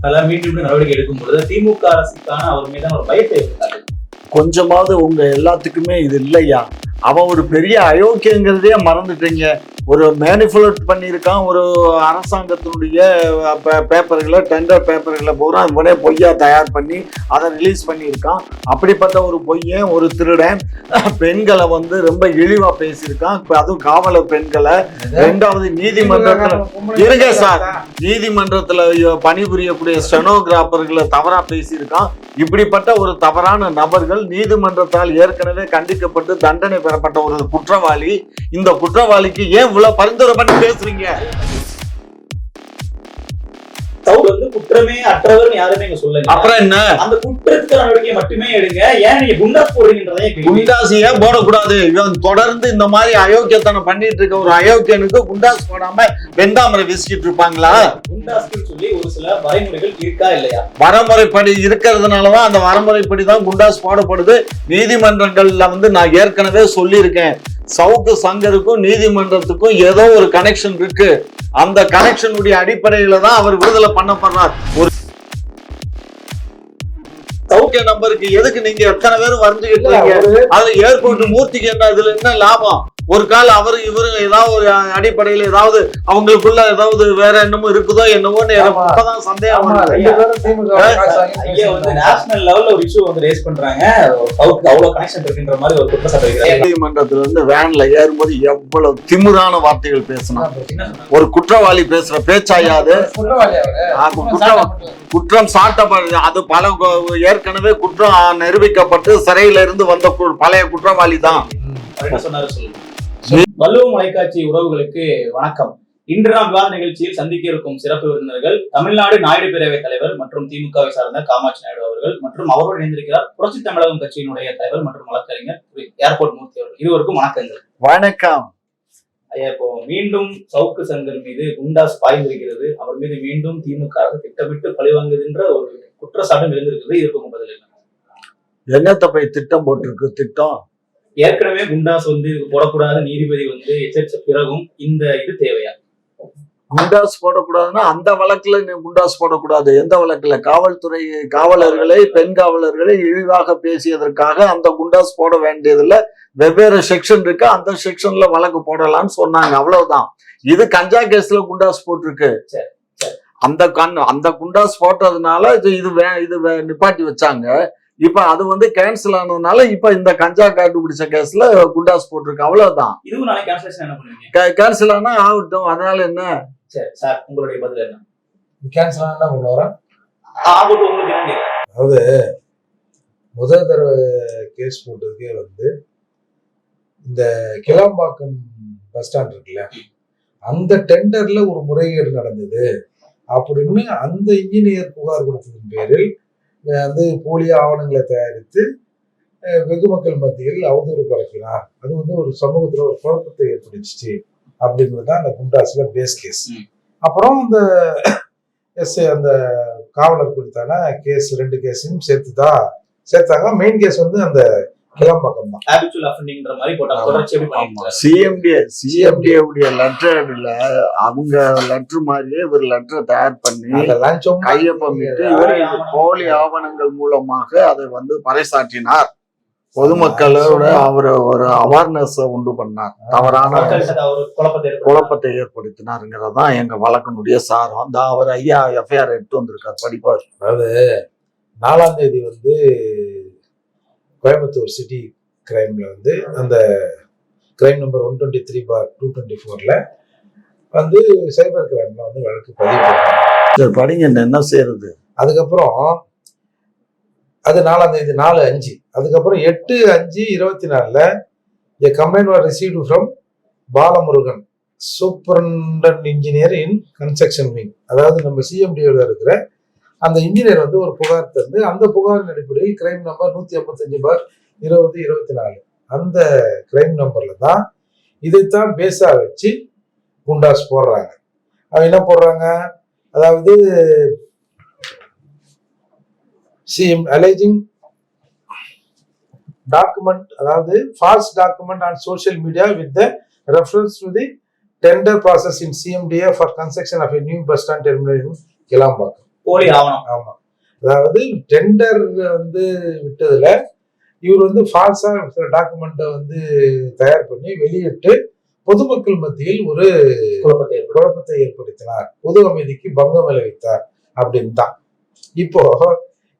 அதெல்லாம் மீண்டும் நடவடிக்கை எடுக்கும் பொழுது திமுக அரசுக்கான அவர் மீதான ஒரு பயத்தை ஏற்படுத்தாது. கொஞ்சமாவது உங்க எல்லாத்துக்குமே இது இல்லையா? அவன் ஒரு பெரிய அயோக்கியங்கிறதே மறந்துட்டீங்க. ஒரு மேனிபுலேட் பண்ணியிருக்கான் ஒரு அரசாங்கத்தினுடைய பேப்பர்களை டெண்டர் பேப்பர்களை பூரா இவனே பொய்யா தயார் பண்ணி அதை ரிலீஸ் பண்ணியிருக்கான். அப்படிப்பட்ட ஒரு பொய்யன் ஒரு திருடன் பெண்களை வந்து ரொம்ப இழிவா பேசியிருக்கான். இப்ப அதுவும் காவலர் பெண்களை. ரெண்டாவது நீதிமன்றத்துல இருங்க சார். நீதிமன்றத்துல பணிபுரியக்கூடிய ஸ்டெனோகிராஃபர்களை தவறா பேசியிருக்கான். இப்படிப்பட்ட ஒரு தவறான நபர்கள் நீதிமன்றத்தால் ஏற்கனவே கண்டிக்கப்பட்டு தண்டனை பெறப்பட்ட ஒரு குற்றவாளி. இந்த குற்றவாளிக்கு ஏன் இவ்வளவு பரிந்துரை பண்ணி பேசுறீங்க? சவுல் வந்து குற்றமே அற்றவர்னு யாருமே இங்க சொல்லுங்க அப்புறம் என்ன? அந்த குற்றத்துக்கு நடவடிக்கை மட்டுமே எடுங்க. ஏன் நீங்க குண்டாஸ் போடுறீங்கன்றதே ஏன் போடக்கூடாது. இவன் தொடர்ந்து இந்த மாதிரி அயோக்கியத்தனம் பண்ணிட்டு இருக்க ஒரு அயோக்கியனுக்கு குண்டாஸ் போடாம வெந்தாமரை வீசிக்கிட்டு இருப்பாங்களா? குண்டாஸ்க்கு சொல்லி ஒரு சில வரைமுறைகள் இருக்கா இல்லையா? வரமுறைப்படி இருக்கிறதுனாலதான் அந்த வரமுறைப்படி தான் குண்டாஸ் போடப்படுது. நீதிமன்றங்கள்ல வந்து நான் ஏற்கனவே சொல்லியிருக்கேன். சவுக்கு சங்கருக்கும் நீதிமன்றத்துக்கும் ஏதோ ஒரு கனெக்ஷன் இருக்கு. அந்த கனெக்ஷனுடைய அடிப்படையில தான் அவர் விடுதலை பண்ணப்படுறார். ஒரு சவுக்கிய நம்பருக்கு எதுக்கு நீங்க எத்தனை பேரும் வரைஞ்சுக்கிட்டு இருக்கீங்க? அதுல ஏர்போர்ட் மூர்த்திக்கு என்ன இதுல என்ன லாபம்? ஒரு கால் அவரு இவரு ஏதாவது ஒரு அடிப்படையில ஏதாவது அவங்களுக்குள்ள ஏதாவது வேற என்னமோ இருக்குதோ என்னவோன்னு. இப்பதான் சந்தேகம் நேஷனல் லெவல்ல ஒரு இஷ்யூ வந்து ரேஸ் பண்றாங்க. அவ்வளவு கனெக்ஷன் இருக்குன்ற மாதிரி ஒரு குற்றச்சாட்டு நீதிமன்றத்துல இருந்து வேன்ல ஏறும்போது எவ்வளவு திமிரான வார்த்தைகள் சொன்னாங்க? ஒரு குற்றவாளி பேசுற பேச்சாயாது. குற்றம் சாட்டப்படுது அது பல ஏற்கனவே குற்றம் நிரூபிக்கப்பட்டு சிறையில இருந்து வந்த பழைய குற்றவாளி தான். சொன்னாரு வள்ளுவ தொலைக்காட்சி உறவுகளுக்கு வணக்கம். இன்று நாம் விவாத நிகழ்ச்சியில் சந்திக்க இருக்கும் சிறப்பு விருந்தினர்கள் தமிழ்நாடு நாயுடு பேரவைத் தலைவர் மற்றும் திமுகவை சார்ந்த காமாட்சி நாயுடு அவர்கள் மற்றும் அவரோடு இணைந்திருக்கிறார் புரட்சி தமிழகம் கட்சியினுடைய தலைவர் மற்றும் வழக்கறிஞர் ஏர்போர்ட் மூர்த்தி அவர்கள். இருவருக்கும் வணக்கங்கள். வணக்கம். ஐயா இப்போ மீண்டும் சவுக்கு சங்கர் மீது குண்டாஸ் பாய்ந்திருக்கிறது. அவர் மீது மீண்டும் திமுக அரசு திட்டமிட்டு பழிவாங்குதுன்ற ஒரு குற்றச்சாட்டும் எழுந்திருக்கிறது. உங்க பதில் என்ன? என்னத்த போய் திட்டம் போட்டிருக்கு? திட்டம். ஏற்கனவே குண்டாஸ் வந்து போடக்கூடாத நீதிபதி வந்து எச்சரித்த பிறகும் இந்த இது தேவையா? குண்டாஸ் போடக்கூடாதுன்னா அந்த வழக்குல நீ குண்டாஸ் போடக்கூடாது. எந்த வழக்குல? காவல்துறை காவலர்களை பெண் காவலர்களை இழிவாக பேசியதற்காக அந்த குண்டாஸ் போட வேண்டியதுல வெவ்வேறு செக்ஷன் இருக்கு அந்த செக்ஷன்ல வழக்கு போடலாம்னு சொன்னாங்க. அவ்வளவுதான். இது கஞ்சா கேஸ்ல குண்டாஸ் போட்டிருக்கு. அந்த கண் அந்த குண்டாஸ் போட்டதுனால இது இது நிப்பாட்டி வச்சாங்க. இப்ப அது வந்து கேன்சல் ஆனதுனால இப்ப இந்த கஞ்சா கண்டுபிடிச்ச கேஸ்ல குண்டாஸ் போட்டிருக்கு. அவ்வளவுதான். இதுவும் நாளைக்கு கேன்சலேஷன் என்ன பண்ணுவீங்க? கேன்சல் ஆனா ஆகட்டும். அதனால என்ன? சரி சார் உங்களுடைய பதில் என்ன? கேன்சல் ஆனா கேட்க? அதாவது முதல் தடவை கேஸ் போட்டதுக்கே வந்து இந்த கிளாம்பாக்கம் பஸ் ஸ்டாண்ட் இருக்குல்ல அந்த டெண்டர்ல ஒரு முறைகேடு நடந்தது. அப்படின்னு அந்த இன்ஜினியர் புகார் கொடுத்ததன் பேரில் வந்து போலி ஆவணங்களை தயாரித்து வெகு மக்கள் மத்தியில் அவதூறு பரப்பினார் அது வந்து ஒரு சமூகத்துல ஒரு குழப்பத்தை ஏற்படுத்துச்சு அப்படிங்கிறது தான் அந்த குண்டாஸ்ல பேஸ் கேஸ். அப்புறம் அந்த எஸ் அந்த காவலர் குறித்தான கேஸ் ரெண்டு கேஸையும் சேர்த்து தான் சேர்த்தாங்க. மெயின் கேஸ் வந்து அந்த கிளம்பாக்கம் தான் habitual offendingன்ற மாதிரி போட்டாங்க ஆமா. தொடர்ச்சி எப்படி பண்ணிட்டு சிஎம்டி சிஎம்டிஏ உடைய லெட்டர்ல அவங்க லெட்டர் மாதிரியே ஒரு லெட்டர் தயார் பண்ணி லஞ்சம் கையொப்பமிட்டு இவர் போலி ஆவணங்கள் மூலமாக அதை வந்து பறைசாற்றினார். பொதுமக்களோட அவர் ஒரு அவேர்னஸ் உண்டு பண்ணார். தவறான குழப்பத்தை ஏற்படுத்தி குழப்பத்தை ஏற்படுத்தினாருங்கிறது தான் எங்க வழக்கினுடைய சாரம். அந்த அவர் ஐயா எஃப்ஐஆர் எடுத்து வந்திருக்கார் படிப்பார் நாலாம் தேதி வந்து கோயம்புத்தூர் சிட்டி கிரைம்ல வந்து அந்த crime number one twenty three bar two twenty ஃபோர்ல வந்து சைபர் கிரைம்ல வந்து வழக்கு பதிவு. படிங்க என்ன செய்யறது அதுக்கப்புறம் அது நாலாம் தேதி நாலு அஞ்சு. அதுக்கப்புறம் எட்டு அஞ்சு இருபத்தி நாலுல a complaint was received from Balamurugan superintendent engineer in construction wing அதாவது நம்ம சிஎம்டிஓல இருக்கிற அந்த இன்ஜினியர் வந்து ஒரு புகார் தந்து அந்த புகாரின் அடிப்படையில் கிரைம் நம்பர் நூத்தி ஐம்பத்தஞ்சு பார் இருபது இருபத்தி நாலு. அந்த கிரைம் நம்பர்ல தான் இதைத்தான் பேஸா வச்சு குண்டாஸ் போடுறாங்க. அவன் என்ன போடுறாங்க? அதாவது சிஎம் அலேஜிங் டாக்குமெண்ட் அதாவது false document on social media with the reference to the tender process in CMDA for construction of a new bus stand terminal Kilambakkam போலி ஆவணம் ஆமா. அதாவது டெண்டர் வந்து விட்டதுல இவர் வந்து ஃபால்ஸா சில டாக்குமெண்ட்டை வந்து தயார் பண்ணி வெளியிட்டு பொதுமக்கள் மத்தியில் ஒரு குழப்பத்தை குழப்பத்தை ஏற்படுத்தினார். பொது அமைதிக்கு பங்கம் விளைவித்தார் அப்படின்னு தான். இப்போ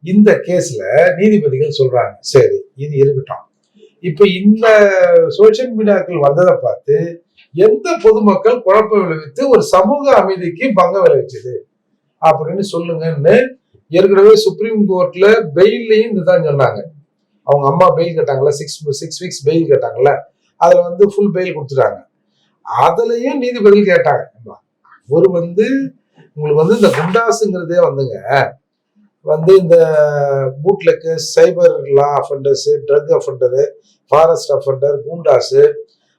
இந்த கேஸ்ல நீதிபதிகள் சொல்றாங்க சரி இது இருக்கட்டும். இப்போ இந்த சோசியல் மீடியாக்கள் வந்ததை பார்த்து எந்த பொதுமக்கள் குழப்பம் விளைவித்து ஒரு சமூக அமைதிக்கு பங்கம் விளைவிச்சது? அப்படின்னு சொல்லுங்கன்னு ஏற்கனவே சுப்ரீம் கோர்ட்ல பெயில்லையும் இதுதான் சொன்னாங்க. அவங்க அம்மா பெயில் கேட்டாங்கல்ல சிக்ஸ் சிக்ஸ் வீக்ஸ் பெயில் கேட்டாங்கல்ல அதுல வந்து ஃபுல் பெயில் கொடுத்துட்டாங்க. அதுலயும் நீதிபதிகள் கேட்டாங்க. ஒரு வந்து உங்களுக்கு வந்து இந்த குண்டாஸுங்கிறதே வந்துங்க வந்து இந்த bootleg cyber law offenders drug offender forest offender குண்டாஸு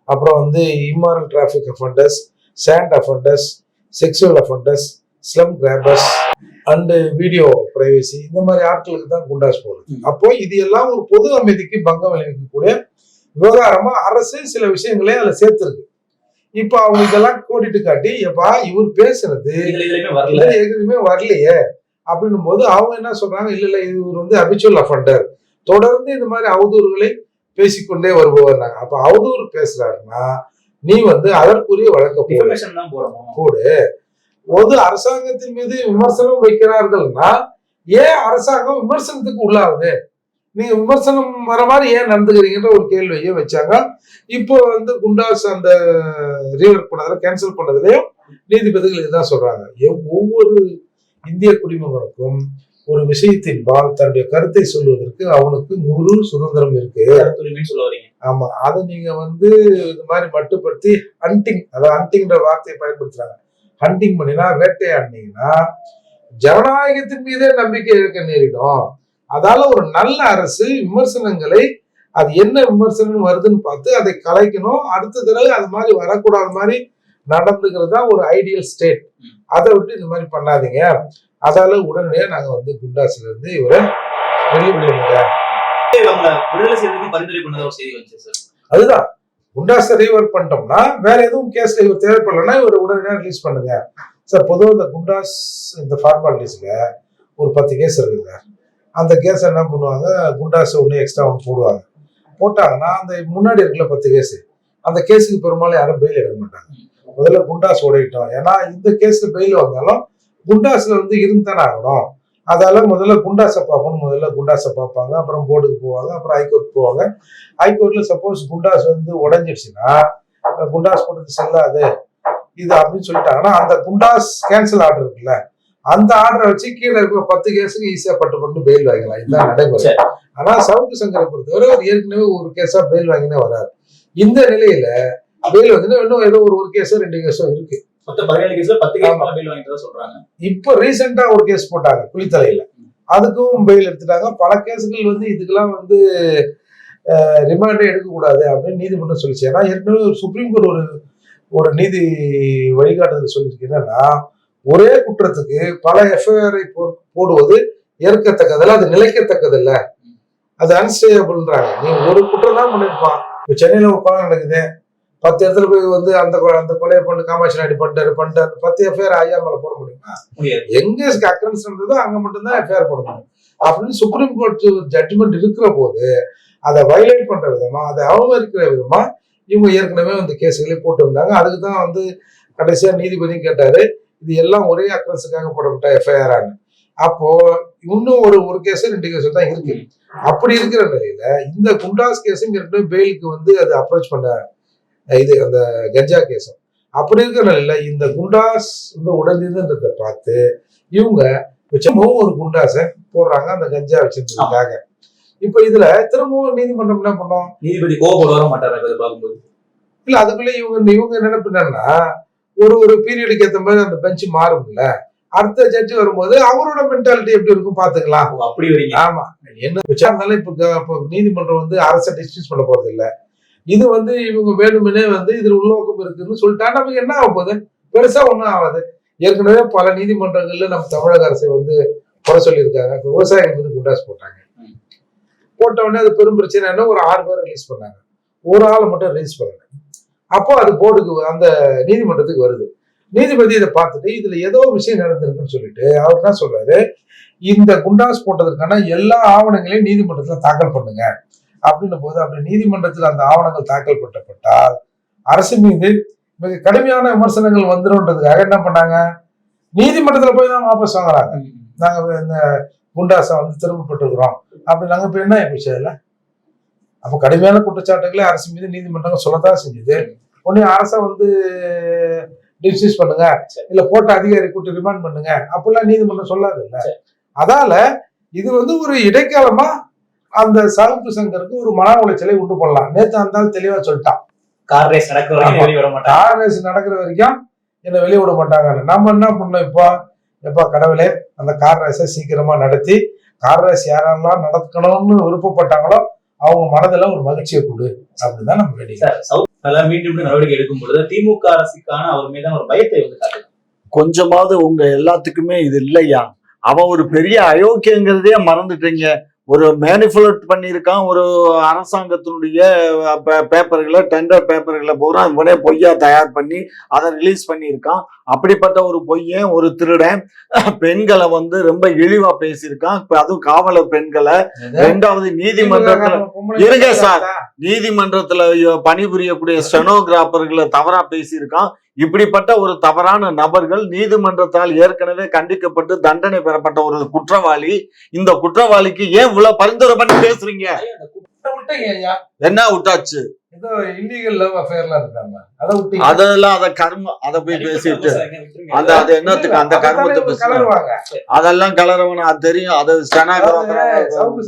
அப்புறம் வந்து immoral traffic offenders sand offenders sexual offenders slum grabbers and video privacy இந்த மாதிரி ஆட்களுக்கு தான் குண்டாஸ் போடுது. ம். அப்போ இது எல்லாம் ஒரு பொது அமைதிக்கு பங்கம் விளைவிக்கக்கூடிய விவகாரமா அரசு சில விஷயங்களே அதுல சேர்த்திருக்கு. இப்போ அவங்க இதெல்லாம் கோடிட்டு காட்டி எப்பா இவர் பேசுறது எதுவுமே வரலையே. அப்படின்னும் போது அவங்க என்ன சொல்றாங்க இல்ல இல்ல இவர் வந்து அபிச்சுவல் அஃபண்டர் தொடர்ந்து இந்த மாதிரி அவதூறுகளை பேசிக்கொண்டே வருபவர் நாங்க அப்ப அவதூறு பேசுறாருன்னா நீ வந்து அதற்குரிய வழக்க போடு. பொது அரசாங்கத்தின் மீது விமர்சனம் வைக்கிறார்கள்னா ஏன் அரசாங்கம் விமர்சனத்துக்கு உள்ளாகுது? நீங்க விமர்சனம் வர மாதிரி ஏன் நடந்துக்கிறீங்கன்ற ஒரு கேள்வியை வச்சாங்க. இப்போ வந்து குண்டாஸ் அந்த ரீவர்க் பண்ணதுல கேன்சல் பண்ணதுலயும் நீதிபதிகள் இதுதான் சொல்றாங்க. ஒவ்வொரு இந்திய குடிமகனுக்கும் ஒரு விஷயத்தின்பால் தன்னுடைய கருத்தை சொல்வதற்கு அவனுக்கு முழு சுதந்திரம் இருக்கு. ஆமா அதை நீங்க வந்து இது மாதிரி மட்டுப்படுத்தி ஹண்டிங் அதாவது ஹண்டிங்ன்ற வார்த்தையை பயன்படுத்துறாங்க. ஹண்டிங் பண்ணினா வேட்டையாடினீங்கன்னா ஜனநாயகத்தின் மீதே நம்பிக்கை இழக்க நேரிடும். அதால ஒரு நல்ல அரசு விமர்சனங்களை அது என்ன விமர்சனம் வருதுன்னு பார்த்து அதை கலைக்கணும். அடுத்த தடவை அது மாதிரி வரக்கூடாத மாதிரி நடந்துக்கிறது தான் ஒரு ஐடியல் ஸ்டேட் அதை விட்டு இந்த மாதிரி பண்ணாதீங்க. அதால உடனடியா நாங்க வந்து குண்டாஸ்ல இருந்து இவரை வெளியே சார்? அதுதான். குண்டாஸை ரீவர் பண்ணிட்டோம்னா வேற எதுவும் கேஸ்ல இவர் தேவைப்படலைன்னா இவர் உடனடியாக ரிலீஸ் பண்ணுங்க. சார் பொதுவாக இந்த குண்டாஸ் இந்த ஃபார்மாலிட்டிஸில் ஒரு பத்து கேஸ் இருக்குங்க அந்த கேஸ் என்ன பண்ணுவாங்க? குண்டாஸ் ஒன்று எக்ஸ்ட்ரா ஒன்று போடுவாங்க. போட்டாங்கன்னா அந்த முன்னாடி இருக்கல பத்து கேஸ் அந்த கேஸுக்கு பெரும்பாலும் யாரும் பெயில் எடுக்க மாட்டாங்க. முதல்ல குண்டாஸ் உடையிட்டோம். ஏன்னா இந்த கேஸில் பெயில் வந்தாலும் குண்டாஸில் வந்து இருந்தானே ஆகணும். அதால முதல்ல குண்டாஸை பார்க்கணும். முதல்ல குண்டாஸை பார்ப்பாங்க. அப்புறம் போர்டுக்கு போவாங்க. அப்புறம் ஹைகோர்ட் போவாங்க. ஹைகோர்ட்ல சப்போஸ் குண்டாஸ் வந்து உடைஞ்சிடுச்சுன்னா குண்டாஸ் போட்டது செல்லாது. இது அப்படின்னு சொல்லிட்டாங்கன்னா அந்த குண்டாஸ் கேன்சல் ஆர்டர் இருக்குல்ல அந்த ஆர்டரை வச்சு கீழே இருக்கிற பத்து கேஸுக்கு ஈஸியா பட்டு பட்டு பெயில் வாங்கிக்கலாம். இதுதான் நடைமுறை. ஆனா சவுக்கு சங்கரை பொறுத்தவரை அவர் ஏற்கனவே ஒரு கேஸா பெயில் வாங்கினே வராரு. இந்த நிலையில பெயில் வந்து இன்னும் ஏதோ ஒரு ஒரு கேஸோ ரெண்டு கேஸோ இருக்கு. மொத்தம் பதினேழு கேஸ்ல பத்து கேஸ் பெயில் வாங்கிட்டதா சொல்றாங்க. இப்போ ரீசெண்டா ஒரு கேஸ் போட்டாங்க குளித்தலையில அதுக்கும் பெயில் எடுத்துட்டாங்க. பல கேஸுகள் வந்து இதுக்கெல்லாம் வந்து ரிமாண்டே எடுக்கக்கூடாது அப்படின்னு நீதிமன்றம் சொல்லிச்சு. ஏன்னா ஏற்கனவே சுப்ரீம் கோர்ட் ஒரு ஒரு நீதி வழிகாட்டுதல் சொல்லியிருக்கு. என்னன்னா ஒரே குற்றத்துக்கு பல எஃப்ஐஆரை போடுவது ஏற்கத்தக்கதல்ல அது நிலைக்கத்தக்கதில்ல. அது அன்ஸ்டேபிள்ன்றாங்க நீ ஒரு குற்றம் தான் பண்ணிருப்பான் இப்போ சென்னையில ஒரு கொலை நடக்குது. பத்து இடத்துல போய் வந்து அந்த அந்த கொலையை பண்ணு காமாட்சி நாயுடு பண்ணிட்டாரு பண்ணிட்டாரு. பத்து எஃப்ஐஆர் ஐயா மேல போட முடியுமா? முடியாது. எங்க அக்கரன்ஸ் நடந்ததோ அங்க மட்டும்தான் எஃப்ஐஆர் போட முடியும். அப்படின்னு சுப்ரீம் கோர்ட் ஜட்ஜ்மெண்ட் இருக்கிற போது அதை வயலேட் பண்ற விதமா அதை அவமதிக்கிற விதமா இவங்க ஏற்கனவே அந்த கேஸுகளே போட்டு வந்தாங்க. அதுக்கு தான் வந்து கடைசியா நீதிபதியும் கேட்டாரு இது எல்லாம் ஒரே அக்கரன்ஸுக்காக போடப்பட்ட எஃப்ஐஆர்னு அப்போ இன்னும் ஒரு ஒரு கேஸ் ரெண்டு கேஸ் தான் இருக்கு. அப்படி இருக்கிற நிலையில இந்த குண்டாஸ் கேஸும் ஏற்கனவே பெயிலுக்கு வந்து அது அப்ரோச் பண்ண இது அந்த கஞ்சா கேஸும் அப்படி இருக்கிற நிலையில இந்த குண்டாஸ் வந்து உடஞ்சதுன்றதை பார்த்து இவங்க திரும்பவும் ஒரு குண்டாஸை போடுறாங்க அந்த கஞ்சா வச்சிருந்ததுக்காக இப்ப இதுல திரும்பவும் நீதிமன்றம் என்ன பண்ணோம்? நீதிபதி கோவப்பட வர மாட்டாரு அதை பார்க்கும்போது? இல்ல அதுக்குள்ள இவங்க இவங்க நினைப்பு என்னன்னா ஒரு ஒரு பீரியடுக்கு ஏத்த மாதிரி அந்த பெஞ்ச் மாறும்ல. அடுத்த ஜட்ஜி வரும்போது அவரோட மென்டாலிட்டி எப்படி இருக்கும் பாத்துக்கலாம் அப்படி வரீங்க. ஆமா. என்ன வச்சா க- இப்ப நீதிமன்றம் வந்து அரசை டிஸ்மிஸ் பண்ண போறது இல்ல இது வந்து இவங்க வேணுமெனே வந்து இதுல உள்நோக்கம் இருக்குன்னு சொல்லிட்டா நமக்கு என்ன ஆக போகுது? பெருசா ஒண்ணும் ஆகாது. ஏற்கனவே பல நீதிமன்றங்கள்ல நம்ம தமிழக அரசை வந்து குறை சொல்லியிருக்காங்க. இப்ப விவசாயிகள் வந்து குண்டாஸ் போட்டாங்க. போட்ட உடனே அது பெரும் பிரச்சனை ஒரு ஆறு பேர் ரிலீஸ் பண்ணாங்க. ஒரு ஆளை மட்டும் ரிலீஸ் பண்ணாங்க அப்போ அது போர்டுக்கு அந்த நீதிமன்றத்துக்கு வருது. நீதிபதி இதை பார்த்துட்டு இதுல ஏதோ விஷயம் நடந்திருக்குன்னு சொல்லிட்டு அவர் என்ன சொல்றாரு? இந்த குண்டாஸ் போட்டதற்கான எல்லா ஆவணங்களையும் நீதிமன்றத்துல தாக்கல் பண்ணுங்க. அப்படின்னும் போது அப்படி நீதிமன்றத்தில் அந்த ஆவணங்கள் தாக்கல் பண்ணப்பட்டால் அரசு மீது மிக கடுமையான விமர்சனங்கள் வந்துரும்ன்றதுக்காக என்ன பண்ணாங்க? நீதிமன்றத்துல போய் தான் வாபஸ் வாங்குறாங்க. நாங்க இந்த குண்டாசை வந்து திரும்ப பெற்றுக்கிறோம். அப்படி நாங்க இப்ப என்ன ஆயிப்போச்சு அதுல? அப்ப கடுமையான குற்றச்சாட்டுகளை அரசு மீது நீதிமன்றங்கள் சொல்லத்தான் செஞ்சது ஒண்ணு அரசை வந்து டிஸ்மிஸ் பண்ணுங்க. இல்ல போட்ட அதிகாரி கூட்டி ரிமாண்ட் பண்ணுங்க. அப்படிலாம் நீதிமன்றம் சொல்லாது இல்ல. அதால இது வந்து ஒரு இடைக்காலமா அந்த சவுக்கு சங்கருக்கு ஒரு மன உளைச்சலை உண்டு பண்ணலாம் நேத்து அந்த தெளிவா சொல்லிட்டான் கார் ரேஸ் நடக்கிற வரைக்கும் வெளியே விட மாட்டாங்க. கார் ரேஸ் நடக்கிற வரைக்கும் என்னை வெளியே விட மாட்டாங்கன்னு. நம்ம என்ன பண்ணோம் இப்போ? எப்பா கடவுளே அந்த கார் ரேஸை சீக்கிரமா நடத்தி கார் ரேஸ் யாரெல்லாம் நடக்கணும்னு விருப்பப்பட்டாங்களோ அவங்க மனதில் ஒரு மகிழ்ச்சியை கொடு. அப்படின்னு தான் நம்ம சவுத் மீண்டும் நடவடிக்கை எடுக்கும் பொழுது திமுக அரசுக்கான அவர் மீதான ஒரு பயத்தை வந்து கொஞ்சமாவது உங்க எல்லாத்துக்குமே இது இல்லையா? அவன் ஒரு பெரிய அயோக்கியங்கிறதே மறந்துட்டீங்க. ஒரு மேனிபுலேட் பண்ணியிருக்கான் ஒரு அரசாங்கத்தினுடைய பேப்பர்களை டெண்டர் பேப்பர்களை பூரா இவனே பொய்யா தயார் பண்ணி அதை ரிலீஸ் பண்ணியிருக்கான். அப்படிப்பட்ட ஒரு பொய்யன் ஒரு திருடன் பெண்களை வந்து ரொம்ப இழிவா பேசியிருக்கான். அதுவும் காவலர் பெண்களை. ரெண்டாவது நீதிமன்றத்துல இருங்க சார். நீதிமன்றத்துல பணிபுரியக்கூடிய ஸ்டெனோகிராஃபர்களை தவறா பேசியிருக்கான். இப்படிப்பட்ட ஒரு தவறான நபர்கள் நீதிமன்றத்தால் ஏற்கனவே கண்டிக்கப்பட்டு தண்டனை பெறப்பட்ட ஒரு குற்றவாளி இந்த குற்றவாளிக்கு ஏன் இவ்வளவு பரிந்துரை பண்ணி பேசுறீங்க. என்ன விட்டாச்சு? அதெல்லாம் அத கர்மம் அதை போய் பேசிட்டு அந்த அது என்னத்துக்கு அந்த கர்மத்தை பேசுறாங்க? அதெல்லாம் கலரவன? அது தெரியும். அது சவுக்கு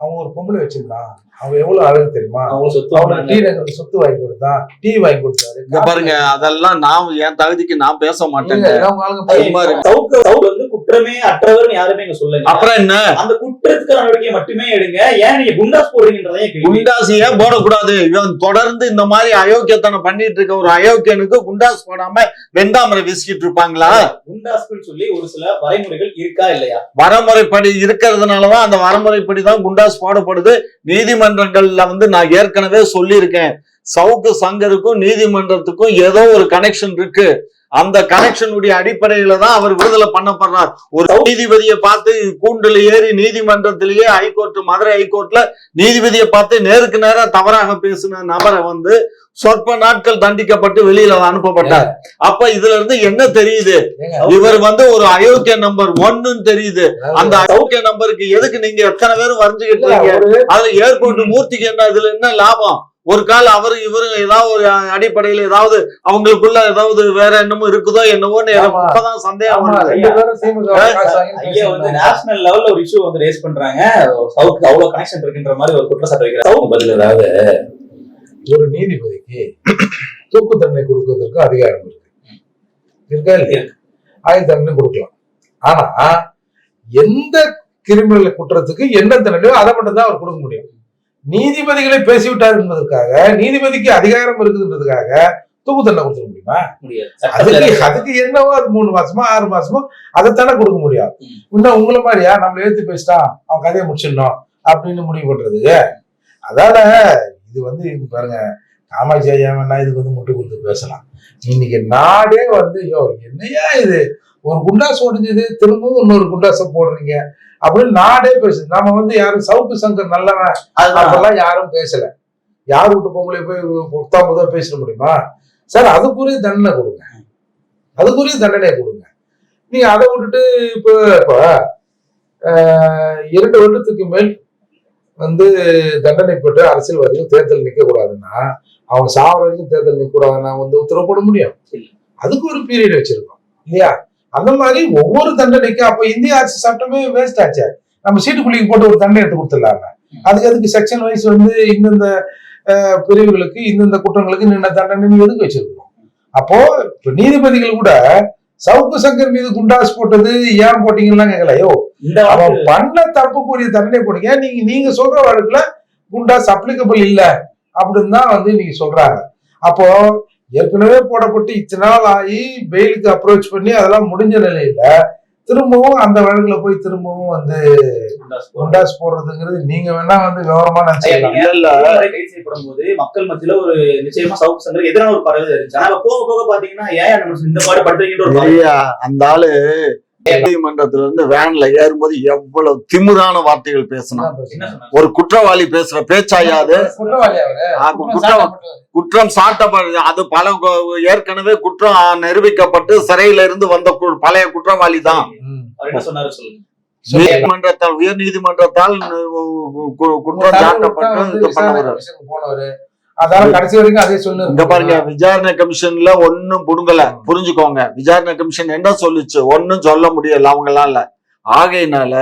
அவன் ஒரு பொம்பளை வச்சிருந்தான் அவன் எவ்வளவு அழகு தெரியுமா? அவங்க சொத்து அவனுக்கு. டீ நகருக்கு சொத்து வாங்கி கொடுத்தான் டீ வாங்கி கொடுத்தாரு. இங்க பாருங்க அதெல்லாம் நான் என் தகுதிக்கு நான் பேச மாட்டேங்க. இல்ல, அவங்க ஆளுங்க குற்றமே அற்றவர்னு யாருமே இங்க சொல்லுங்க அப்புறம் என்ன? அந்த குற்றத்துக்கு நடவடிக்கை மட்டுமே எடுங்க. ஏன் நீங்க குண்டாஸ் போடுறீங்கன்றதே. குண்டாஸ் ஏன் போடக்கூடாது. இவன் தொடர்ந்து இந்த மாதிரி அயோக்கியத்தனம் பண்ணிட்டு இருக்க ஒரு அயோக்கியனுக்கு குண்டாஸ் போடாம வெந்தாமரை வீசிக்கிட்டு இருப்பாங்களா? குண்டாஸ்க்குன்னு சொல்லி ஒரு சில வரைமுறைகள் இருக்கா இல்லையா? வரமுறைப்படி இருக்கிறதுனாலதான் அந்த வரமுறைப்படி தான் குண்டாஸ் போடப்படுது. நீதிமன்றங்கள்ல வந்து நான் ஏற்கனவே சொல்லியிருக்கேன். சவுக்கு சங்கருக்கும் நீதிமன்றத்துக்கும் ஏதோ ஒரு கனெக்ஷன் இருக்கு. அந்த கனெக்ஷனுடைய அடிப்படையில தான் அவர் விடுதலை பண்ணப்படுறார். ஒரு நீதிபதியை பார்த்து கூண்டுல ஏறி நீதிமன்றத்திலேயே ஹைகோர்ட் மதுரை ஹைகோர்ட்ல நீதிபதியை பார்த்து நேருக்கு நேரா தவறாக பேசின நபரை வந்து சொற்ப நாட்கள் தண்டிக்கப்பட்டு வெளியில அனுப்பப்பட்டார். அப்ப இதுல இருந்து என்ன தெரியுது? இவர் வந்து ஒரு அயோக்கிய நம்பர் ஒன்னுன்னு தெரியுது. அந்த அயோக்கிய நம்பருக்கு எதுக்கு நீங்க எத்தனை பேரும் வரைஞ்சுக்கிட்டு இருக்கீங்க? அதுல ஏர்போர்ட் மூர்த்திக்கு என்ன இதுல என்ன லாபம்? ஒரு கால் அவரு இவரு ஏதாவது ஒரு அடிப்படையில ஏதாவது அவங்களுக்குள்ள ஏதாவது வேற என்னமோ இருக்குதோ என்னவோன்னு. இப்பதான் சந்தேகம். நேஷனல் லெவல்ல ஒரு இஷ்யூ வந்து ரேஸ் பண்றாங்க. சவுக்கு அவ்வளவு கனெக்ஷன் இருக்குன்ற மாதிரி ஒரு குற்றச்சாட்டு வைக்கிறாங்க பதில் ஏதாவது? ஒரு நீதிபதிக்கு தூக்கு தண்டனை கொடுக்கறதுக்கு அதிகாரம் இருக்கு. இருக்கா இல்லையா? ஆயுள் தண்டனை கொடுக்கலாம். ஆனா எந்த கிரிமினல் குற்றத்துக்கு என்ன தண்டனையோ அதை மட்டும் தான் அவர் கொடுக்க முடியும். நீதிபதிகளை பேசிவிட்டார் என்பதற்காக நீதிபதிக்கு அதிகாரம் இருக்குதுன்றதுக்காக தூக்கு தண்டனை கொடுத்துட முடியுமா? முடியாது. அதுக்கு அதுக்கு என்னவோ அது மூணு மாசமோ ஆறு மாசமோ அதைத்தானே கொடுக்க முடியும். ம். இன்னும் உங்களை மாதிரியா? நம்மள எழுத்து பேசிட்டான் அவன் கதையை முடிச்சிடணும் அப்படின்னு முடிவு பண்றதுக்கு. அதால இது வந்து பாருங்க காமாட்சி ஐயா வேணா இதுக்கு வந்து முட்டு கொடுத்து பேசலாம். இன்னைக்கு நாடே வந்து யோ என்னையா இது? ஒரு குண்டாஸ் ஒடிஞ்சது திரும்பவும் இன்னொரு குண்டாசை போடுறீங்க. அப்படின்னு நாடே பேசுது. நம்ம வந்து யாரும் சவுக்கு சங்கர் நல்லவன்? அதுதான். அப்பெல்லாம் யாரும் பேசல. யார் விட்டு பொம்பளை போய் புத்தாம் புதா பேசிட முடியுமா? சார் அதுக்குரிய தண்டனை கொடுங்க. அதுக்குரிய தண்டனை கொடுங்க. நீங்க அதை விட்டுட்டு இப்போ இப்போ இரண்டு வருடத்துக்கு மேல் வந்து தண்டனை பெற்று அரசியல்வாதிகள் தேர்தல் நிக்க கூடாதுன்னா அவங்க சாவர வரைக்கும் தேர்தல் நிக்க கூடாதுன்னா வந்து உத்தரவு போட முடியும். அதுக்கு ஒரு பீரியட் வச்சிருக்கோம். இல்லையா? அந்த மாதிரி ஒவ்வொரு தண்டனைக்கும் அப்ப இந்திய அரசு சட்டமே வேஸ்ட் ஆச்சு. நம்ம சீட்டுக்குள்ளிக்கு போட்டு ஒரு தண்டனை எடுத்து கொடுத்துடலாங்க அதுக்கு அதுக்கு செக்ஷன் வைஸ் வந்து இந்தந்த பிரிவுகளுக்கு இந்தந்த குற்றங்களுக்கு நின்ன தண்டனை எதுக்கு வச்சிருக்கிறோம் அப்போ இப்ப நீதிபதிகள் கூட சவுக்கு சங்கர் மீது குண்டாஸ் போட்டது ஏன் போட்டீங்கன்னா கேட்கல ஐயோ இந்த அவன் பண்ண தப்புக்குரிய தண்டனை போடுங்க. நீங்க நீங்க சொல்ற வழக்குல குண்டாஸ் அப்ளிகபிள் இல்ல. அப்படின்னு தான் வந்து நீங்க சொல்றாங்க. அப்போ ஏற்கனவே போடப்பட்டு இத்தனை நாள் ஆகி பெயிலுக்கு அப்ரோச் பண்ணி அதெல்லாம் முடிஞ்ச நிலையில திரும்பவும் அந்த வழக்குல போய் திரும்பவும் வந்து குண்டாஸ் போடுறதுங்கிறது நீங்க வேணா வந்து விவரமா நினைச்சுக்கலாம். போது மக்கள் மத்தியில ஒரு நிச்சயமா சவுக்கு சங்கர் எதிரான ஒரு பறவை இருந்துச்சு. ஆனா போக போக பாத்தீங்கன்னா ஏன் நம்ம இந்த மாதிரி படுத்துறீங்கன்ற அந்த ஆளு நீதிமன்றத்துல இருந்து வேன்ல ஏறும்போது எவ்வளவு திமிரான வார்த்தைகள் சொன்னாங்க ஒரு குற்றவாளி பேசுற பேச்சாயா அது? குற்றவாளி அவரு. ஆமா, குற்றம் குற்றம் சாட்டப்படு அது பல ஏற்கனவே குற்றம் நிரூபிக்கப்பட்டு சிறையில இருந்து வந்த பழைய குற்றவாளி தான். ம். அவர் என்ன சொன்னாரு சொல்லுங்க. நீதிமன்றத்தால் உயர் நீதிமன்றத்தால் குற்றம் சாட்டப்பட்டு அதால கடைசி வரைக்கும் அதே சொல்லு. இங்க பாருங்க விசாரணை கமிஷன்ல ஒன்னும் புடுங்கல. புரிஞ்சுக்கோங்க. விசாரணை கமிஷன் என்ன சொல்லுச்சு? ஒன்னும் சொல்ல முடியல அவங்களால ஆகையினால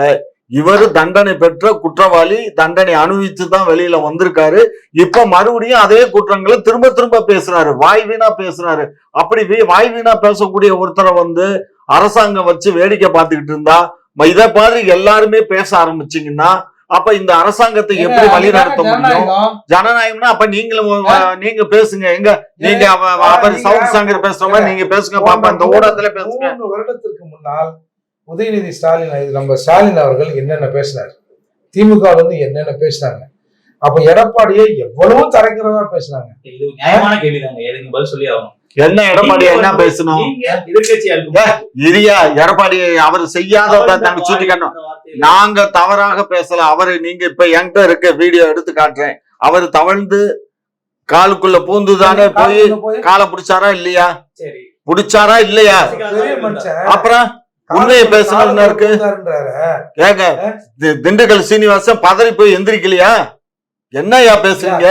இவர் தண்டனை பெற்ற குற்றவாளி தண்டனை அனுபவிச்சு தான் வெளியில வந்திருக்காரு. இப்ப மறுபடியும் அதே குற்றங்களை திரும்ப திரும்ப பேசுறாரு. வாய் வீணா பேசுறாரு. அப்படி வாய் வீணா பேசக்கூடிய ஒருத்தரை வந்து அரசாங்கம் வச்சு வேடிக்கை பார்த்துக்கிட்டு இருந்தா இதை மாதிரி எல்லாருமே பேச ஆரம்பிச்சிங்கன்னா அப்ப இந்த அரசாங்கத்தை எப்படி வழிநடத்த முடியும்? ஜனநாயகம்னா அப்ப நீங்களும் நீங்க பேசுங்க. எங்க? நீங்க அவ- அவ- அவர் சவுண்ட் சாங்கர் பேசுற மாதிரி நீங்க பேசுங்க பாப்பா இந்த ஊடகத்துல பேசுங்க. வருடத்திற்கு முன்னால் உதயநிதி ஸ்டாலின் நம்ம ஸ்டாலின் அவர்கள் என்னென்ன பேசினார்? திமுக வந்து என்னென்ன பேசினாங்க? அப்ப எடப்பாடியை எவ்வளவு தரைக்கிறதா பேசினாங்க. இது நியாயமான கேள்விதாங்க. எதுக்கு பதில் சொல்லி ஆகணும். என்ன எடப்பாடி என்ன பேசணும்? இரியா எடப்பாடி அவர் செய்யாததை நாங்க சுட்டி காட்டணும். நாங்க தவறாக பேசல. அவரு நீங்க இப்ப என்கிட்ட இருக்க வீடியோ எடுத்து காட்டுறேன். அவர் தவழ்ந்து காலுக்குள்ள பூந்துதானே போய் காலையில போய் காலை பிடிச்சாரா இல்லையா? சரி. பிடிச்சாரா இல்லையா? அப்புறம் உண்மையை பேசணும்னு இருக்கு. ஏங்க திண்டுக்கல் சீனிவாசன் பதறி போய் எந்திரிக்கலையா? என்னய்யா பேசுறீங்க?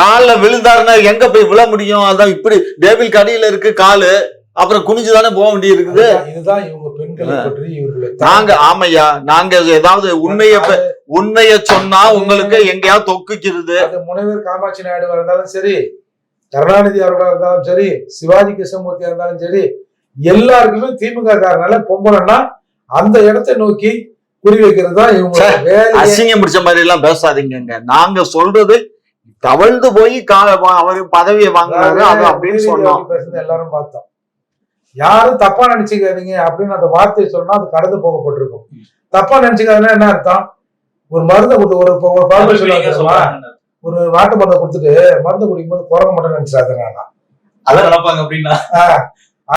கால்ல விழுந்தாருன்னா எங்க போய் விழ முடியும்? அதான் இப்படி டேபிள் கடியில இருக்கு காலு அப்புறம் குனிஞ்சுதானே போக வேண்டி இருக்குது இதுதான் இதுதான் இவங்க பெண்களை பற்றி இவர்களை நாங்க ஆமையா நாங்க ஏதாவது உண்மைய உண்மைய சொன்னா உங்களுக்கு எங்கேயாவது தொக்குக்கிறது? அது முனைவர் காமாட்சி நாயுடு இருந்தாலும் சரி கருணாநிதி அவர்களா இருந்தாலும் சரி சிவாஜி கிருஷ்ணமூர்த்தியா இருந்தாலும் சரி எல்லாருக்குமே திமுக காரனால பொம்பளைன்னா அந்த இடத்தை நோக்கி குறி வைக்கிறது தான் இவங்க அசிங்கம் பிடிச்ச மாதிரி எல்லாம் பேசாதீங்கங்க. நாங்க சொல்றது தவழ்ந்து போய் அவரு பதவியை வாங்குறாரு அது அப்படின்னு சொன்னோம். எல்லாரும் பார்த்தோம். யாரும் தப்பா நினைச்சுக்காதீங்க அப்படின்னு அந்த வார்த்தையை சொன்னா அது கடந்து போகப்பட்டிருக்கும். தப்பா நினைச்சுக்காதுன்னா என்ன அர்த்தம்? ஒரு மருந்தை கொடுத்து ஒரு ஒரு சொல்றாங்க. ஒரு நாட்டு மருந்தை கொடுத்துட்டு மருந்து குடிக்கும் போது குரங்க மட்டும் நினைச்சிடாத நான் அதான் நினைப்பாங்க அப்படின்னா.